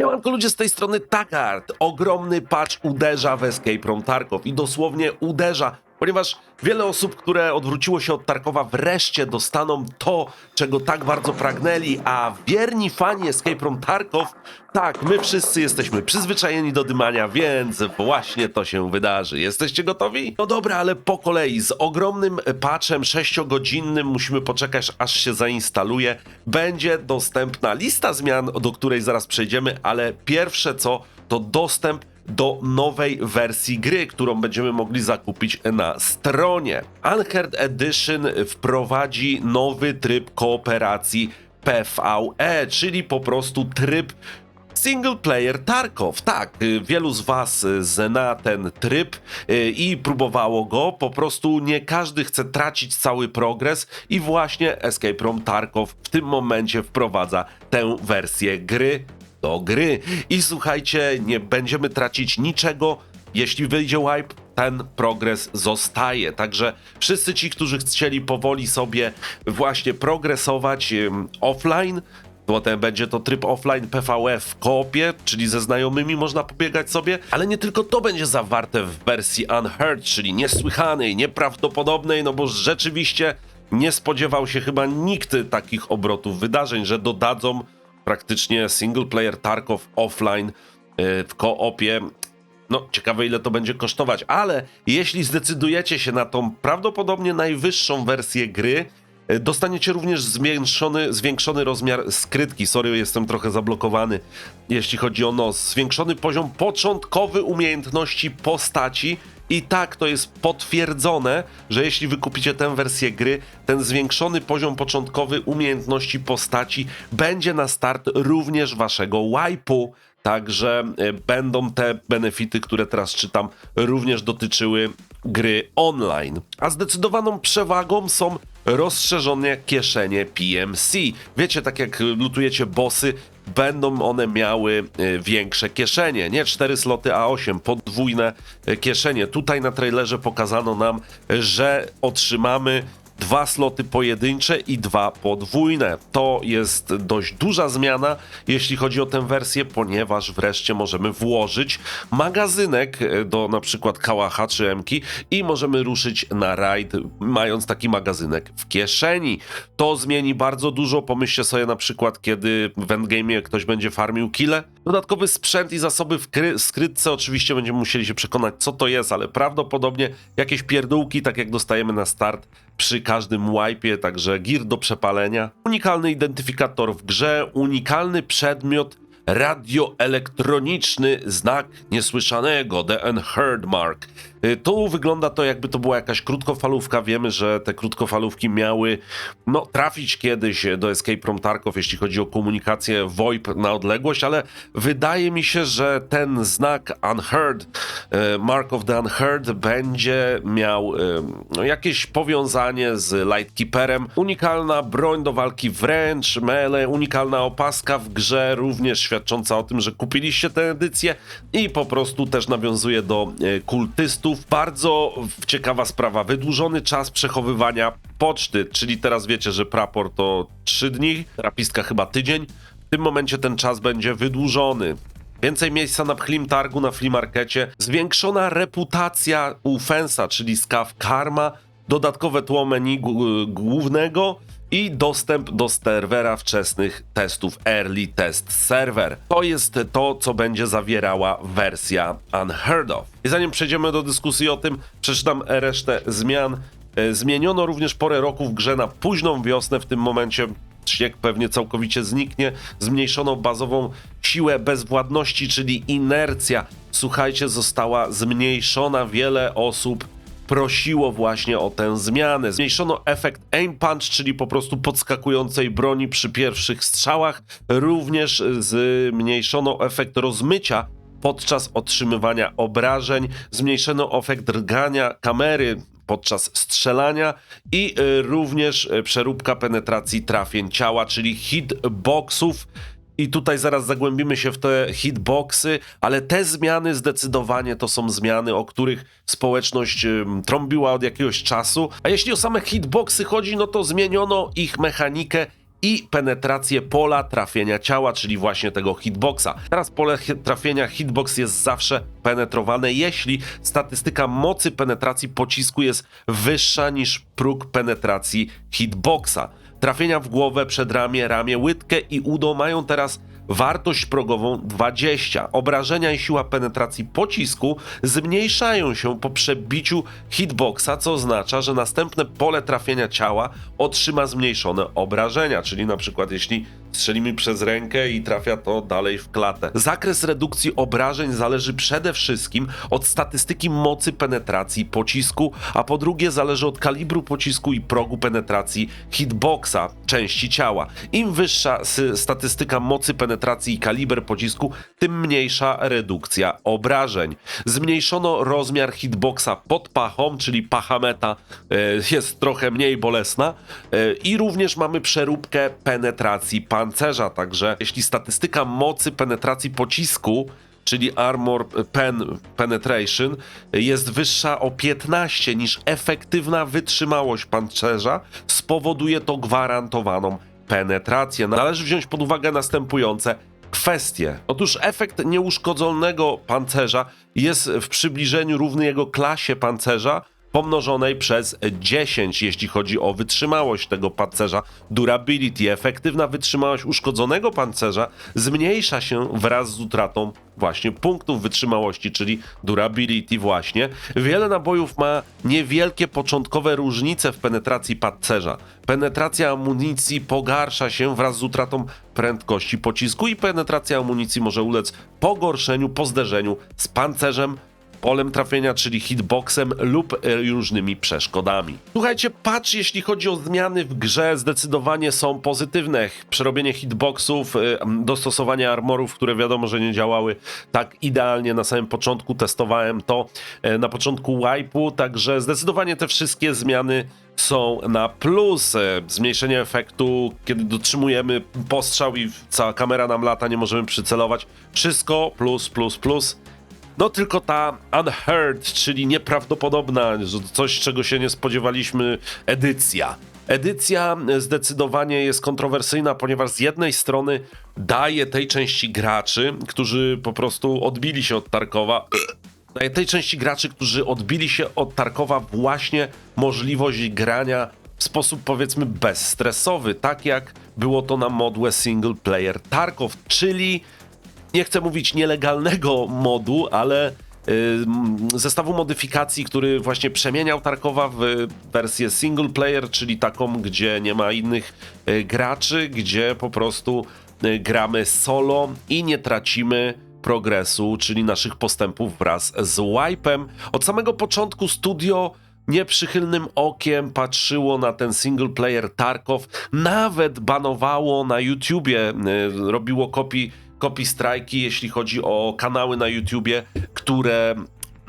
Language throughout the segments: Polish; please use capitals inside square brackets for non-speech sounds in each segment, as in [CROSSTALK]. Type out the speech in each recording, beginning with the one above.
Siemanko ludzie z tej strony Tagart. Ogromny patch uderza w Escape from Tarkov i dosłownie uderza, ponieważ wiele osób, które odwróciło się od Tarkowa wreszcie dostaną to, czego tak bardzo pragnęli, a wierni fani Escape from Tarkov, tak, my wszyscy jesteśmy przyzwyczajeni do dymania, więc właśnie to się wydarzy. Jesteście gotowi? No dobra, ale po kolei, z ogromnym patchem 6-godzinnym musimy poczekać, aż się zainstaluje. Będzie dostępna lista zmian, do której zaraz przejdziemy, ale pierwsze co, to dostęp do nowej wersji gry, którą będziemy mogli zakupić na stronie. Unheard Edition wprowadzi nowy tryb kooperacji PvE, czyli po prostu tryb Single player Tarkov. Tak, y, wielu z Was y, zna ten tryb y, i próbowało go. Po prostu nie każdy chce tracić cały progres i właśnie Escape from Tarkov w tym momencie wprowadza tę wersję gry do gry. I słuchajcie, nie będziemy tracić niczego. Jeśli wyjdzie wipe, ten progres zostaje. Także wszyscy ci, którzy chcieli powoli sobie właśnie progresować ym, offline, Potem będzie to tryb offline PvE w koopie, czyli ze znajomymi można pobiegać sobie, ale nie tylko to będzie zawarte w wersji Unheard, czyli niesłychanej, nieprawdopodobnej, no bo rzeczywiście nie spodziewał się chyba nikt takich obrotów wydarzeń, że dodadzą praktycznie single player Tarkov offline yy, w koopie. No, ciekawe ile to będzie kosztować, ale jeśli zdecydujecie się na tą prawdopodobnie najwyższą wersję gry, e, dostaniecie również zwiększony, zwiększony rozmiar skrytki. Sorry, jestem trochę zablokowany, jeśli chodzi o nos. Zwiększony poziom początkowy umiejętności postaci. I tak to jest potwierdzone, że jeśli wykupicie tę wersję gry, ten zwiększony poziom początkowy umiejętności postaci będzie na start również waszego wipe'u. Także e, będą te benefity, które teraz czytam, również dotyczyły gry online. A zdecydowaną przewagą są rozszerzone kieszenie PMC. Wiecie, tak jak lutujecie bossy, będą one miały e, większe kieszenie. Nie 4 sloty, a 8, podwójne e, kieszenie. Tutaj na trailerze pokazano nam, że otrzymamy dwa sloty pojedyncze i dwa podwójne. To jest dość duża zmiana, jeśli chodzi o tę wersję, ponieważ wreszcie możemy włożyć magazynek e, do na przykład kałacha czy emki i możemy ruszyć na rajd, mając taki magazynek w kieszeni. To zmieni bardzo dużo. Pomyślcie sobie na przykład, kiedy w endgame ktoś będzie farmił kile. Dodatkowy sprzęt i zasoby w kry- skrytce. Oczywiście będziemy musieli się przekonać, co to jest, ale prawdopodobnie jakieś pierdółki, tak jak dostajemy na start przy każdym wipe'ie, także gear do przepalenia. Unikalny identyfikator w grze, unikalny przedmiot radioelektroniczny znak niesłyszanego, The Unheard Mark. Y, Tu wygląda to jakby to była jakaś krótkofalówka. Wiemy, że te krótkofalówki miały no, trafić kiedyś do Escape from Tarkov, jeśli chodzi o komunikację VoIP na odległość, ale wydaje mi się, że ten znak Unheard, y, Mark of the Unheard będzie miał y, no, jakieś powiązanie z Lightkeeperem. Unikalna broń do walki wręcz, melee, unikalna opaska w grze, również świadcząca o tym, że kupiliście tę edycję i po prostu też nawiązuje do e, Bardzo ciekawa sprawa, wydłużony czas przechowywania poczty, czyli teraz wiecie, że prapor to 3 dni, rapistka chyba tydzień. W tym momencie ten czas będzie wydłużony. Więcej miejsca na pchlim targu na flea markecie, zwiększona reputacja u Fensa, czyli Scav Karma, dodatkowe tło menu głównego i dostęp do serwera wczesnych testów Early Test Server. To jest to, co będzie zawierała wersja Unheard of. I zanim przejdziemy do dyskusji o tym, przeczytam resztę zmian. E, Zmieniono również porę roku w grze na późną wiosnę, w tym momencie śnieg pewnie całkowicie zniknie. Zmniejszono bazową siłę bezwładności, czyli inercja. Słuchajcie, została zmniejszona. Wiele osób prosiło właśnie o tę zmianę. Zmniejszono efekt aim punch, czyli po prostu podskakującej broni przy pierwszych strzałach. Również zmniejszono efekt rozmycia podczas otrzymywania obrażeń. Zmniejszono efekt drgania kamery podczas strzelania i y, również y, przeróbka penetracji trafień ciała, czyli hitboxów. I tutaj zaraz zagłębimy się w te hitboxy, ale te zmiany zdecydowanie to są zmiany, o których społeczność trąbiła od jakiegoś czasu. A jeśli o same hitboxy chodzi, no to zmieniono ich mechanikę i penetrację pola trafienia ciała, czyli właśnie tego hitboxa. Teraz pole trafienia hitbox jest zawsze penetrowane, jeśli statystyka mocy penetracji pocisku jest wyższa niż próg penetracji hitboxa. Trafienia w głowę, przedramię, ramię, łydkę i udo mają teraz wartość progową 20. Obrażenia i siła penetracji pocisku zmniejszają się po przebiciu hitboxa, co oznacza, że następne pole trafienia ciała otrzyma zmniejszone obrażenia, czyli na przykład jeśli strzelimy przez rękę i trafia to dalej w klatę. Zakres redukcji obrażeń zależy przede wszystkim od statystyki mocy penetracji pocisku, a po drugie zależy od kalibru pocisku i progu penetracji hitboxa, części ciała. Im wyższa statystyka mocy penetracji i kaliber pocisku, tym mniejsza redukcja obrażeń. Zmniejszono rozmiar hitboxa pod pachą, czyli pachameta e, jest trochę mniej bolesna e, i również mamy przeróbkę penetracji pancerza, także jeśli statystyka mocy penetracji pocisku czyli Armor Pen Penetration, jest wyższa o 15 niż efektywna wytrzymałość pancerza, spowoduje to gwarantowaną penetrację. Należy wziąć pod uwagę następujące kwestie. Otóż efekt nieuszkodzonego pancerza jest w przybliżeniu równy jego klasie pancerza pomnożonej przez 10, jeśli chodzi o wytrzymałość tego pancerza. Durability, efektywna wytrzymałość uszkodzonego pancerza zmniejsza się wraz z utratą właśnie punktów wytrzymałości, czyli durability właśnie. Wiele nabojów ma niewielkie początkowe różnice w penetracji pancerza. Penetracja amunicji pogarsza się wraz z utratą prędkości pocisku i penetracja amunicji może ulec pogorszeniu po zderzeniu z pancerzem polem trafienia, czyli hitboxem lub e, różnymi przeszkodami. Słuchajcie, patch jeśli chodzi o zmiany w grze zdecydowanie są pozytywne. Przerobienie hitboxów, e, dostosowanie armorów, które wiadomo, że nie działały tak idealnie na samym początku, testowałem to e, na początku wipe'u, także zdecydowanie te wszystkie zmiany są na plus. Zmniejszenie efektu, kiedy dotrzymujemy postrzał i cała kamera nam lata, nie możemy przycelować. Wszystko plus, plus, plus. No tylko ta unheard, czyli nieprawdopodobna, coś czego się nie spodziewaliśmy, edycja. Edycja zdecydowanie jest kontrowersyjna, ponieważ z jednej strony daje tej części graczy, którzy po prostu odbili się od Tarkowa, [CLEARS THROAT] daje tej części graczy, którzy odbili się od Tarkowa właśnie możliwość grania w sposób powiedzmy bezstresowy, tak jak było to na modłę single player Tarkov, czyli nie chcę mówić nielegalnego modu, ale y, mm, zestawu modyfikacji, który właśnie przemieniał Tarkowa w wersję single player, czyli taką, gdzie nie ma innych y, graczy, gdzie po prostu y, gramy solo i nie tracimy progresu, czyli naszych postępów wraz z wipe'em. Od samego początku studio nieprzychylnym okiem patrzyło na ten single player Tarkov, nawet banowało na YouTubie, robiło kopii copy strajki, jeśli chodzi o kanały na YouTubie, które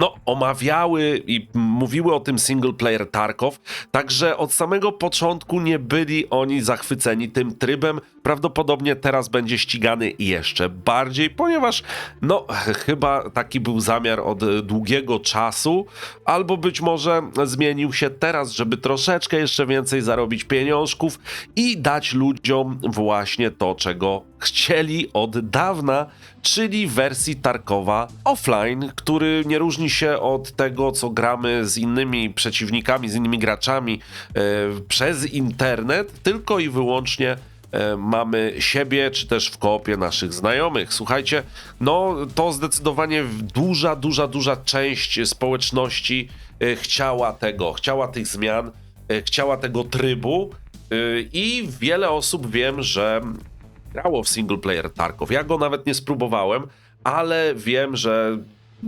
no, omawiały i mówiły o tym single player Tarkov, także od samego początku nie byli oni zachwyceni tym trybem. Prawdopodobnie teraz będzie ścigany jeszcze bardziej, ponieważ no, chyba taki był zamiar od długiego czasu, albo być może zmienił się teraz, żeby troszeczkę jeszcze więcej zarobić pieniążków i dać ludziom właśnie to, czego chcieli od dawna, czyli wersji Tarkowa offline, który nie różni się od tego, co gramy z innymi przeciwnikami, z innymi graczami e, przez internet, tylko i wyłącznie e, mamy siebie, czy też w koopie naszych znajomych. Słuchajcie, no to zdecydowanie duża, duża, duża część społeczności e, chciała tego, chciała tych zmian, chciała tego trybu i wiele osób wiem, że grało w single player Tarkov. Ja go nawet nie spróbowałem, ale wiem, że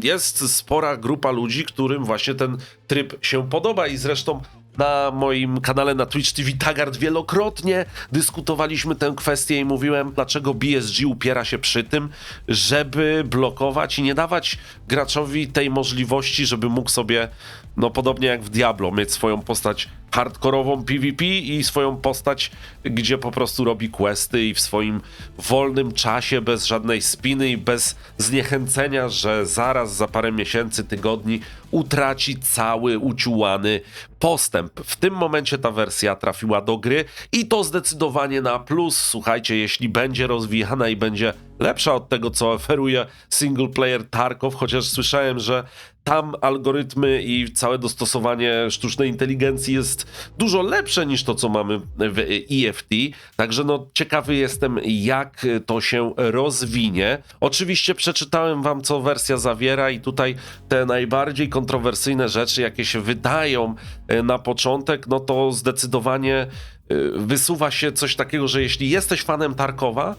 jest spora grupa ludzi, którym właśnie ten tryb się podoba i zresztą na moim kanale na Twitch TV Tagart wielokrotnie dyskutowaliśmy tę kwestię i mówiłem, dlaczego BSG upiera się przy tym, żeby blokować i nie dawać graczowi tej możliwości, żeby mógł sobie, no podobnie jak w Diablo, mieć swoją postać hardkorową PvP i swoją postać, gdzie po prostu robi questy i w swoim wolnym czasie, bez żadnej spiny i bez zniechęcenia, że zaraz za parę miesięcy, tygodni utraci cały uciułany postęp. W tym momencie ta wersja trafiła do gry i to zdecydowanie na plus. Słuchajcie, jeśli będzie rozwijana i będzie lepsza od tego, co oferuje single player Tarkov, chociaż słyszałem, że tam algorytmy i całe dostosowanie sztucznej inteligencji jest dużo lepsze niż to, co mamy w EFT. Także no ciekawy jestem, jak to się rozwinie. Oczywiście przeczytałem wam, co wersja zawiera i tutaj te najbardziej kontrowersyjne rzeczy, jakie się wydają e, na początek, no to zdecydowanie e, wysuwa się coś takiego, że jeśli jesteś fanem Tarkowa,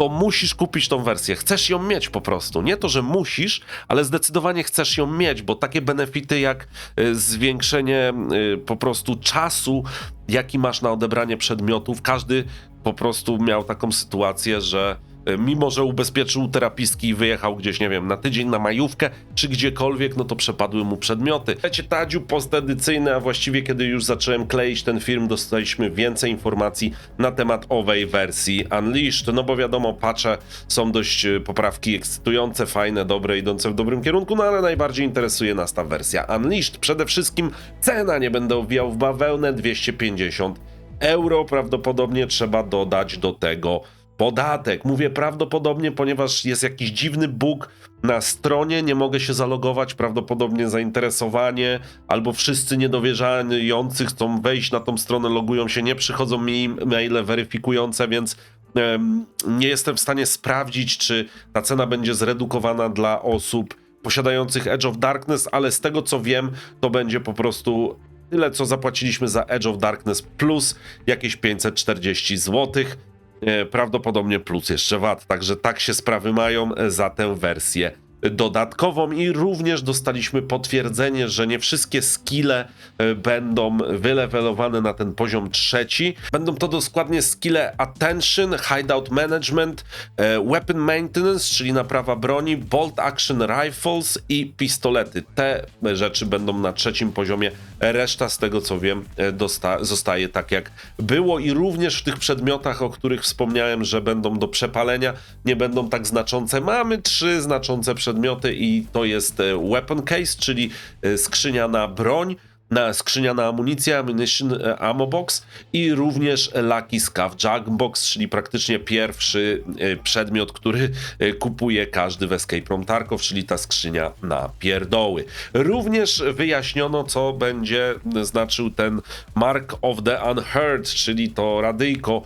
to musisz kupić tą wersję. Chcesz ją mieć po prostu. Nie to, że musisz, ale zdecydowanie chcesz ją mieć, bo takie benefity jak y, zwiększenie y, po prostu czasu, jaki masz na odebranie przedmiotów, każdy po prostu miał taką sytuację, że mimo, że ubezpieczył terapistki i wyjechał gdzieś, nie wiem, na tydzień na majówkę, czy gdziekolwiek, no to przepadły mu przedmioty. Wiecie, Tadziu postedycyjny, a właściwie kiedy już zacząłem kleić ten film, dostaliśmy więcej informacji na temat owej wersji Unleashed, no bo wiadomo, patche są dość y, poprawki ekscytujące, fajne, dobre, idące w dobrym kierunku, no ale najbardziej interesuje nas ta wersja Unleashed. Przede wszystkim cena, nie będę owijał w bawełnę, 250 euro, prawdopodobnie trzeba dodać do tego podatek. Mówię prawdopodobnie, ponieważ jest jakiś dziwny bug na stronie, nie mogę się zalogować, prawdopodobnie zainteresowanie, albo wszyscy niedowierzający chcą wejść na tą stronę, logują się, nie przychodzą mi maile weryfikujące, więc em, nie jestem w stanie sprawdzić, czy ta cena będzie zredukowana dla osób posiadających Edge of Darkness, ale z tego co wiem, to będzie po prostu tyle, co zapłaciliśmy za Edge of Darkness plus jakieś 540 złotych. E, prawdopodobnie plus jeszcze VAT. Także tak się sprawy mają e, za tę wersję dodatkową i również dostaliśmy potwierdzenie, że nie wszystkie skille e, będą wylewelowane na ten poziom trzeci. Będą to dokładnie skille Attention, Hideout Management, e, Weapon Maintenance, czyli naprawa broni, Bolt Action Rifles i pistolety. Te rzeczy będą na trzecim poziomie, reszta z tego co wiem e, zostaje tak jak było i również w tych przedmiotach, o których wspomniałem, że będą do przepalenia, nie będą tak znaczące. Mamy trzy znaczące przedmioty i to jest e, weapon case, czyli e, skrzynia na broń, na skrzynia na amunicję, ammunition e, ammo box i również Lucky Scav Jug Box, czyli praktycznie pierwszy e, przedmiot, który e, kupuje każdy w Escape from Tarkov, czyli ta skrzynia na pierdoły. Również wyjaśniono, co będzie znaczył ten Mark of the Unheard, czyli to radyjko,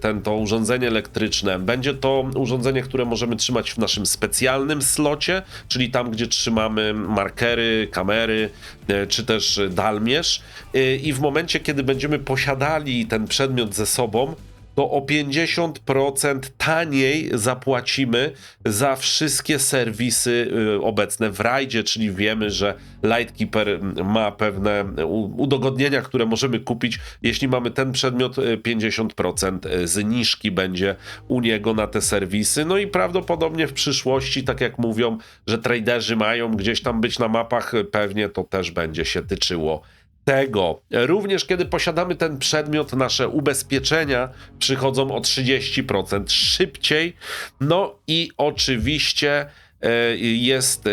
ten, to urządzenie elektryczne. Będzie to urządzenie, które możemy trzymać w naszym specjalnym slocie, czyli tam, gdzie trzymamy markery, kamery, czy też dalmierz. E, I w momencie, kiedy będziemy posiadali ten przedmiot ze sobą, to o 50% taniej zapłacimy za wszystkie serwisy y, obecne w rajdzie, czyli wiemy, że Lightkeeper ma pewne udogodnienia, które możemy kupić. Jeśli mamy ten przedmiot, y, 50% zniżki będzie u niego na te serwisy. No i prawdopodobnie w przyszłości, tak jak mówią, że traderzy mają gdzieś tam być na mapach, y, pewnie to też będzie się tyczyło tego. Również kiedy posiadamy ten przedmiot, nasze ubezpieczenia przychodzą o 30% szybciej. No i oczywiście e, jest e,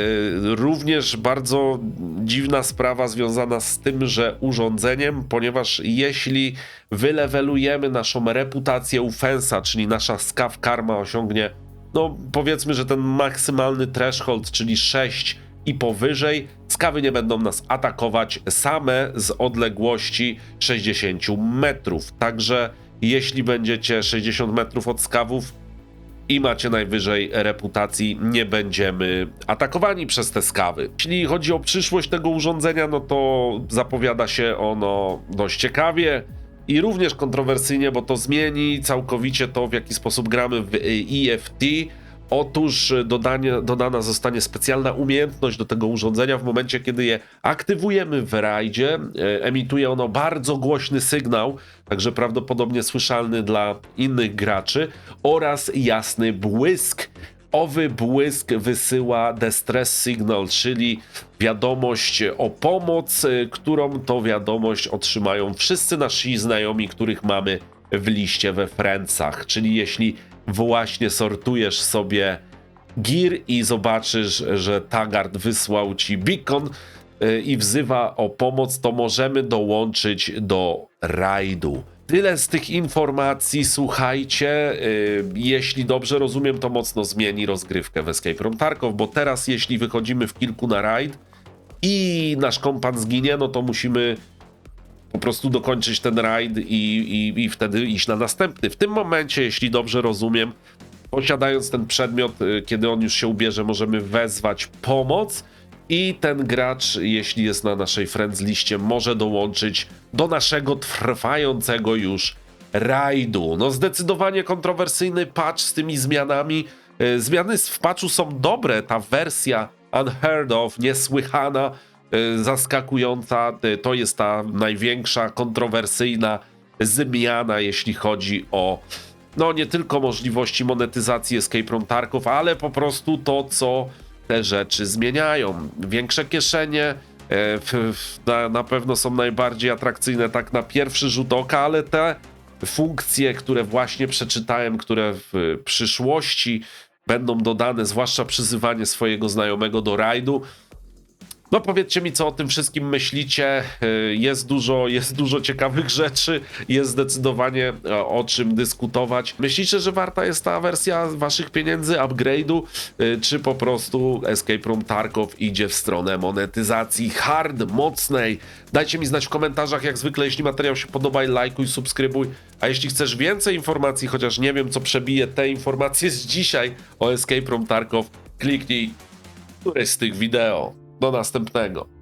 również bardzo dziwna sprawa związana z tym, że urządzeniem, ponieważ jeśli wylewelujemy naszą reputację Ufensa, czyli nasza skaw karma osiągnie, no powiedzmy, że ten maksymalny threshold, czyli 6 i powyżej, skawy nie będą nas atakować same z odległości 60 metrów. Także jeśli będziecie 60 metrów od skawów i macie najwyżej reputacji, nie będziemy atakowani przez te skawy. Jeśli chodzi o przyszłość tego urządzenia, no to zapowiada się ono dość ciekawie. I również kontrowersyjnie, bo to zmieni całkowicie to, w jaki sposób gramy w EFT. Otóż dodanie, dodana zostanie specjalna umiejętność do tego urządzenia w momencie, kiedy je aktywujemy w rajdzie. E, Emituje ono bardzo głośny sygnał, także prawdopodobnie słyszalny dla innych graczy oraz jasny błysk. Owy błysk wysyła distress signal, czyli wiadomość o pomoc, y, którą to wiadomość otrzymają wszyscy nasi znajomi, których mamy w liście we Friendsach. Czyli jeśli właśnie sortujesz sobie gear i zobaczysz, że Taggart wysłał ci beacon y, i wzywa o pomoc, to możemy dołączyć do rajdu. Tyle z tych informacji, słuchajcie, y, jeśli dobrze rozumiem, to mocno zmieni rozgrywkę w Escape from Tarkov, bo teraz jeśli wychodzimy w kilku na rajd i nasz kompan zginie, no to musimy po prostu dokończyć ten rajd i, i, i wtedy iść na następny. W tym momencie, jeśli dobrze rozumiem, posiadając ten przedmiot, y, kiedy on już się ubierze, możemy wezwać pomoc i ten gracz, jeśli jest na naszej friends liście, może dołączyć do naszego trwającego już rajdu. No zdecydowanie kontrowersyjny patch z tymi zmianami. Y, Zmiany w patchu są dobre, ta wersja unheard of, niesłychana, zaskakująca, y, to jest ta największa kontrowersyjna zmiana, jeśli chodzi o no nie tylko możliwości monetyzacji Escape from Tarkov, ale po prostu to, co te rzeczy zmieniają. Większe kieszenie e, w, w, na, na pewno są najbardziej atrakcyjne tak na pierwszy rzut oka, ale te funkcje, które właśnie przeczytałem, które w przyszłości będą dodane, zwłaszcza przyzywanie swojego znajomego do rajdu, no powiedzcie mi, co o tym wszystkim myślicie. Y, Jest dużo, jest dużo ciekawych rzeczy, jest zdecydowanie e, o czym dyskutować. Myślicie, że warta jest ta wersja waszych pieniędzy, upgrade'u, y, czy po prostu Escape Room Tarkov idzie w stronę monetyzacji hard, mocnej? Dajcie mi znać w komentarzach, jak zwykle, jeśli materiał się podoba, lajkuj, subskrybuj. A jeśli chcesz więcej informacji, chociaż nie wiem, co przebije te informacje z dzisiaj o Escape Room Tarkov, kliknij któreś z tych wideo. Do następnego.